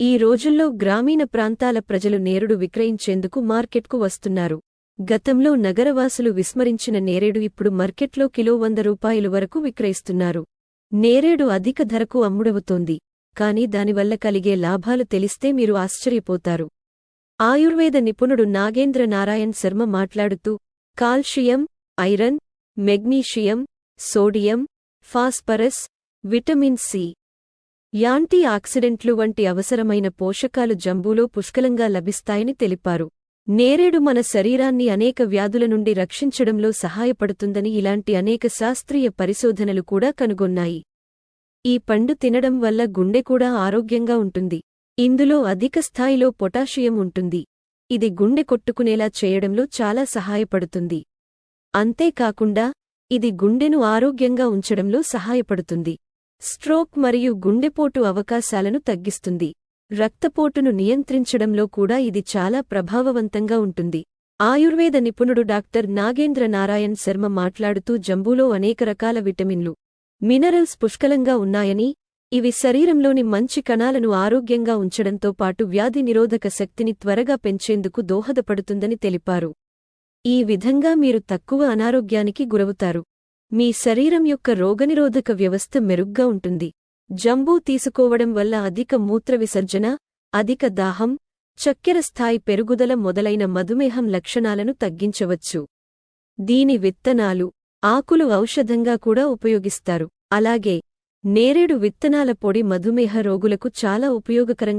ఈ రోజుల్లో గ్రామీణ ప్రాంతాల ప్రజలు నేరుడు విక్రయించేందుకు మార్కెట్కు వస్తున్నారు. గతంలో నగరవాసులు విస్మరించిన నేరేడు ఇప్పుడు మార్కెట్లో కిలో వంద రూపాయలు వరకు విక్రయిస్తున్నారు. నేరేడు అధిక ధరకు అమ్ముడవుతోంది. కాని దానివల్ల కలిగే లాభాలు తెలిస్తే మీరు ఆశ్చర్యపోతారు. ఆయుర్వేద నిపుణుడు నాగేంద్ర నారాయణ్ శర్మ మాట్లాడుతూ calcium iron magnesium sodium phosphorus vitamin C anti ఆక్సిడెంట్లు వంటి అవసరమైన పోషకాలు జంబూలో పుష్కలంగా లభిస్తాయని తెలిపారు. నేరేడు మన శరీరాన్ని అనేక వ్యాధుల నుండి రక్షించడంలో సహాయపడుతుందని ఇలాంటి అనేక శాస్త్రీయ పరిశోధనలు కూడా కనుగొన్నాయి. ఈ పండు తినడం వల్ల గుండె కూడా ఆరోగ్యంగా ఉంటుంది. ఇందులో అధిక స్థాయిలో పొటాషియం ఉంటుంది. ఇది గుండె కొట్టుకునేలా చేయడంలో చాలా సహాయపడుతుంది. అంతేకాకుండా ఇది గుండెను ఆరోగ్యంగా ఉంచడంలో సహాయపడుతుంది. స్ట్రోక్ మరియు గుండెపోటు అవకాశాలను తగ్గిస్తుంది. రక్తపోటును నియంత్రించడంలో కూడా ఇది చాలా ప్రభావవంతంగా ఉంటుంది. ఆయుర్వేద నిపుణుడు డాక్టర్ నాగేంద్ర నారాయణ్ శర్మ మాట్లాడుతూ జంబూలో అనేక రకాల విటమిన్లు మినరల్స్ పుష్కలంగా ఉన్నాయని ఇవి శరీరంలోని మంచి కణాలను ఆరోగ్యంగా ఉంచడంతో పాటు వ్యాధి నిరోధక శక్తిని త్వరగా పెంచేందుకు దోహదపడుతుందని తెలిపారు. ఈ విధంగా మీరు తక్కువ అనారోగ్యానికి గురవుతారు. మీ శరీరం యొక్క రోగనిరోధక వ్యవస్థ మెరుగ్గా ఉంటుంది. జంబూ తీసుకోవడం వల్ల అధిక మూత్ర విసర్జన అధిక దాహం చక్కెర స్థాయి పెరుగుదల మొదలైన మధుమేహం లక్షణాలను తగ్గించవచ్చు. దీని విత్తనాలు ఆకులు ఔషధంగా కూడా ఉపయోగిస్తారు. అలాగే నేరేడు విత్తనాల పొడి మధుమేహ రోగులకు చాలా ఉపయోగకరంగా